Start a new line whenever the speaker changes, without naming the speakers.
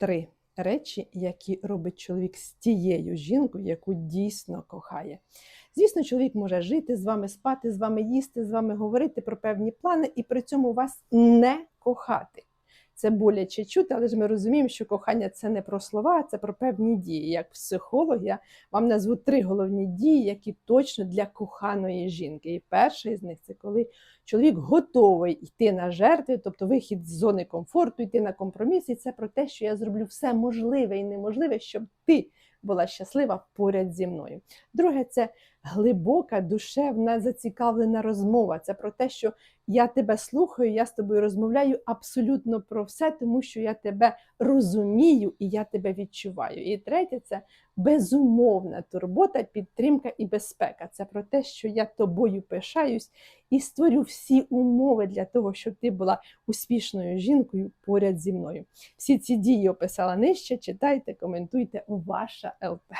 три речі, які робить чоловік з тією жінкою, яку дійсно кохає. Звісно, чоловік може жити з вами, спати з вами, їсти з вами, говорити про певні плани і при цьому вас не кохати. Це боляче чути, але ж ми розуміємо, що кохання це не про слова, це про певні дії. Як психолог, я вам назву три головні дії, які точно для коханої жінки. І перша із них це коли чоловік готовий йти на жертви, тобто вихід з зони комфорту, йти на компроміс. І це про те, що я зроблю все можливе і неможливе, щоб ти була щаслива поряд зі мною. Друге, це глибока, душевна, зацікавлена розмова. Це про те, що я тебе слухаю, я з тобою розмовляю абсолютно про все, тому що я тебе розумію і я тебе відчуваю. І третє це безумовна турбота, підтримка і безпека. Це про те, що я тобою пишаюсь і створю всі умови для того, щоб ти була успішною жінкою поряд зі мною. Всі ці дії описала нижче. Читайте, коментуйте. Ваша ЛП.